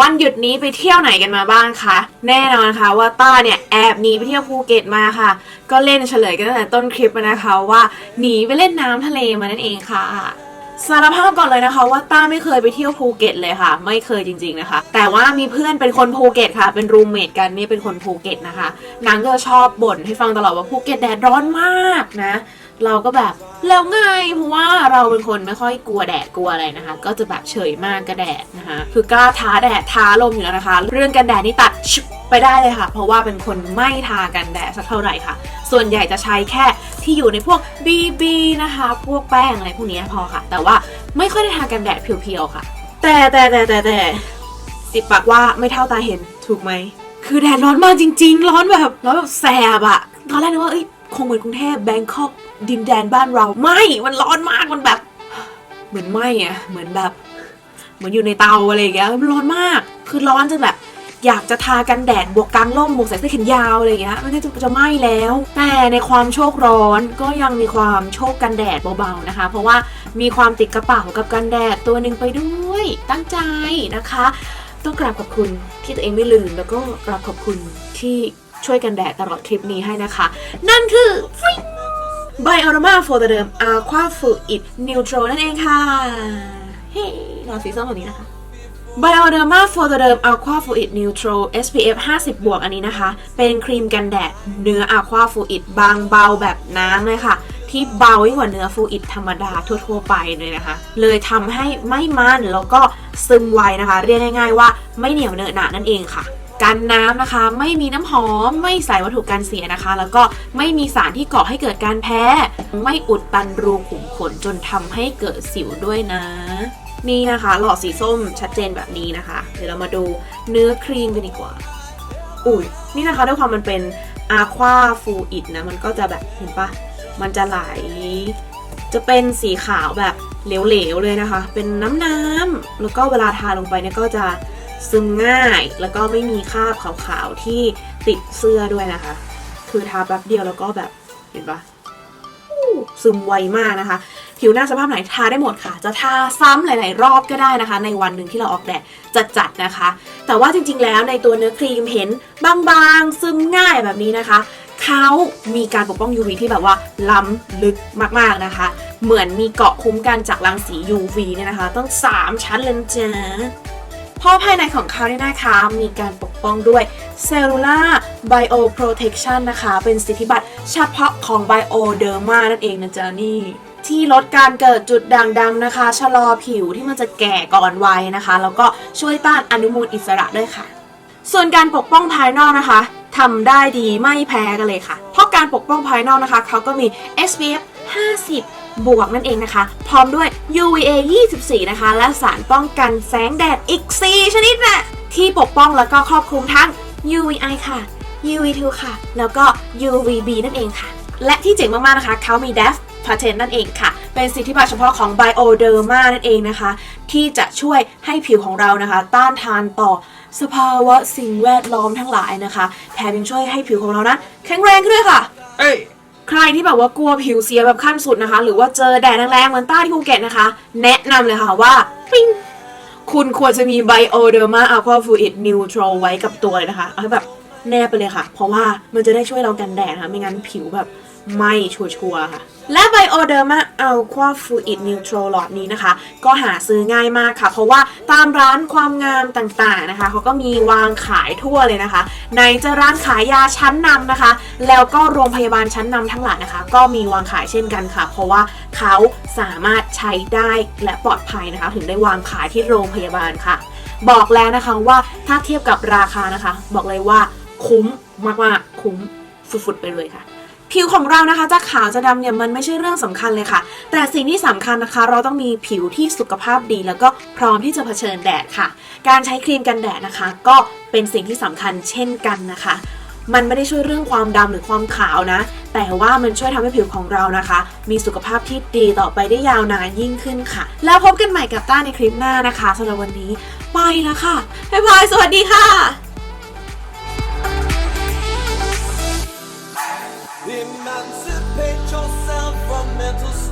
วันหยุดนี้ไปเที่ยวไหนกันมาบ้างคะ แน่นอนค่ะว่าต้าเนี่ยแอบหนีไปเที่ยวภูเก็ตมาค่ะ ก็เล่นเฉลยกันตั้งแต่ต้นคลิปนะคะว่าหนีไปเล่นน้ำทะเลมานั่นเองค่ะสารภาพก่อนเลยนะคะว่าต้าไม่เคยไปเที่ยวภูเก็ตเลยค่ะ ไม่เคยจริง ๆนะคะ แต่ว่ามีเพื่อนเป็นคนภูเก็ตค่ะ เป็นรูมเมทกันนี่เป็นคนภูเก็ตนะคะนางก็ชอบบ่นให้ฟังตลอดว่าภูเก็ตแดดร้อนมากนะ เราก็แบบแล้วไงเพราะว่าเราเป็นคนไม่ค่อยกลัวแดดกลัวอะไรนะคะ ก็จะแบบเฉยมากกับแดดนะคะ คือกล้าท้าแดดท้าลมอยู่แล้วนะคะ เรื่องกันแดดนี่ตัดไปได้เลยค่ะ เพราะว่าเป็นคนไม่ทากันแดดสักเท่าไหร่ค่ะ ส่วนใหญ่จะใช้แค่ที่อยู่ในพวก BB นะคะ พวกแป้งอะไรพวกนี้พอค่ะ แต่ว่าไม่ค่อยได้ทากันแดดเพียวๆค่ะ แต่แต่แต่แต่แต่ติดปากว่าไม่เท่าตาเห็นถูกไหมคือแดดร้อนมากจริง ๆ ร้อนแบบร้อนแบบแสบอะตอนแรกนึกว่าเอ้ย คงเหมือนกรุงเทพแบงคอกดินแดนบ้านเรา ไม่ มันร้อนมากมันแบบ เหมือนไหมอะเหมือนแบบ เหมือนอยู่ในเตาอะไรอย่างเงี้ยมันร้อนมาก คือร้อนจนแบบ อยากจะทากันแดดบวกกลางร่มบวกใส่เสื้อแขนยาวอะไรอย่างเงี้ยไม่งั้นจะจะไหม้แล้ว แต่ในความโชคร้อนก็ยังมีความโชคกันแดดเบาๆนะคะ เพราะว่ามีความติดกระเป๋ากับกันแดดตัวหนึ่งไปด้วย ตั้งใจนะคะ ต้องกราบขอบคุณที่ตัวเองไม่ลืมแล้วก็กราบขอบคุณที่ ช่วยกันแดดตลอดคลิปนี้ให้นะคะ นั่นคือไบออร์มาโฟเดิมอาควาฟูอิดนิวโตรนั่นเองค่ะ เฮ้รอสีส้มแบบนี้นะคะ Bioderma Photoderm Aqua Fluid Neutral SPF 50 บวกอันนี้นะคะ เป็นครีมกันแดดเนื้อ Aqua Fluid บางเบาแบบน้ำเลยค่ะ ที่เบายิ่งกว่าเนื้อ Fluid ธรรมดาทั่วๆไปเลยนะคะ เลยทำให้ไม่มันแล้วก็ซึมไวนะคะ เรียกง่ายๆว่าไม่เหนียวเหนอะหนะนั่นเองค่ะ กันน้ำนะคะ ไม่มีน้ำหอม ไม่ใส่วัตถุกันเสียนะคะ แล้วก็ไม่มีสารที่ก่อให้เกิดการแพ้ ไม่อุดตันรูขุมขนจนทำให้เกิดสิวด้วยนะ นี่นะคะ หลอดสีส้มชัดเจนแบบนี้นะคะ เดี๋ยวเรามาดูเนื้อครีมกันดีกว่า อุ้ยนี่นะคะด้วยความมันเป็นอาควาฟูอิดนะ มันก็จะแบบเห็นปะมันจะไหล จะเป็นสีขาวแบบเหลวๆเลยนะคะ เป็นน้ำๆแล้วก็เวลาทาลงไปเนี่ยก็จะ ซึมง่ายแล้วก็ไม่มีคราบขาวๆที่ติดเสื้อด้วยนะคะ คือทาแป๊บเดียวแล้วก็แบบเห็นปะซึมไวมากนะคะ ผิวหน้าสภาพไหนทาได้หมดค่ะ จะทาซ้ำหลาย ๆ รอบก็ได้นะคะ ในวันหนึ่งที่เราออกแดดจัดๆนะคะ แต่ว่าจริง ๆ แล้วในตัวเนื้อครีมเห็นบางๆ ซึมง่ายแบบนี้นะคะเขามีการปกป้อง UV ที่แบบว่าล้ำลึกมากๆนะคะ เหมือนมีเกาะคุ้มกันจากรังสี UV เนี่ยนะคะ ต้อง 3 ชั้นเลยจ๊ะ เพราะภายในของเขาเนี่ยนะคะมีการปกป้องด้วย Cellular Bio Protection นะคะ เป็นสิทธิบัตรเฉพาะของ Bioderma นั่นเองนะจ๊ะนี่ที่ลดการเกิดจุดด่างดำนะคะ ชะลอผิวที่มันจะแก่ก่อนวัยนะคะ แล้วก็ช่วยต้านอนุมูลอิสระด้วยค่ะ ส่วนการปกป้องภายนอกนะคะทำได้ดีไม่แพ้กันเลยค่ะ เพราะการปกป้องภายนอกนะคะ เขาก็มี SPF 50 บวกนั่นเองนะคะ พร้อมด้วย UVA 24 นะคะ และสารป้องกันแสงแดดอีก 4 ชนิดนะที่ปกป้องแล้วก็ครอบคลุมทั้ง UVI ค่ะ UV2 ค่ะ แล้วก็ UVB นั่นเองค่ะ และที่เจ๋งมาก ๆ นะคะ เขามี DAF patent นั่นเองค่ะ เป็นสิทธิบัตรเฉพาะของ Bioderma นั่นเองนะคะ ที่จะช่วยให้ผิวของเรานะคะ ต้านทานต่อสภาวะสิ่งแวดล้อมทั้งหลายนะคะ แถมยังช่วยให้ผิวของเรานั้นแข็งแรงขึ้นด้วยค่ะ เอ้ย ใครที่แบบว่ากลัวผิวเสียแบบขั้นสุดนะคะ หรือว่าเจอแดดแรงๆเหมือนต้าที่ภูเก็ตนะคะ แนะนำเลยค่ะว่าปิ้งคุณควรจะมี Bioderma Aqua Fluid Neutral ไว้กับตัวเลยนะคะ เอาแบบแนบไปเลยค่ะ เพราะว่ามันจะได้ช่วยเรากันแดดนะคะไม่งั้นผิวแบบ ไม่ชัวร์ๆค่ะ และ Bioderma Aqua Fluid Neutral หลอดนี้นะคะ ก็หาซื้อง่ายมากค่ะ เพราะว่าตามร้านความงามต่างๆนะคะ เขาก็มีวางขายทั่วเลยนะคะ ในจะร้านขายยาชั้นนำนะคะ แล้วก็โรงพยาบาลชั้นนำทั้งหลายนะคะ ก็มีวางขายเช่นกันค่ะ เพราะว่าเขาสามารถใช้ได้และปลอดภัยนะคะ ถึงได้วางขายที่โรงพยาบาลค่ะ บอกแล้วนะคะว่าถ้าเทียบกับราคานะคะ บอกเลยว่าคุ้มมากๆคุ้มฟุดๆไปเลยค่ะ ผิวของเรานะคะจะขาวจะดำเนี่ยมันไม่ใช่เรื่องสำคัญเลยค่ะ แต่สิ่งที่สำคัญนะคะ เราต้องมีผิวที่สุขภาพดี แล้วก็พร้อมที่จะเผชิญแดดค่ะ การใช้ครีมกันแดดนะคะ ก็เป็นสิ่งที่สำคัญเช่นกันนะคะ มันไม่ได้ช่วยเรื่องความดำหรือความขาวนะ แต่ว่ามันช่วยทำให้ผิวของเรานะคะ มีสุขภาพที่ดีต่อไปได้ยาวนานยิ่งขึ้นค่ะ แล้วพบกันใหม่กับต้าในคลิปหน้านะคะสำหรับวันนี้ไปแล้วค่ะบ๊ายบายสวัสดีค่ะ sentimental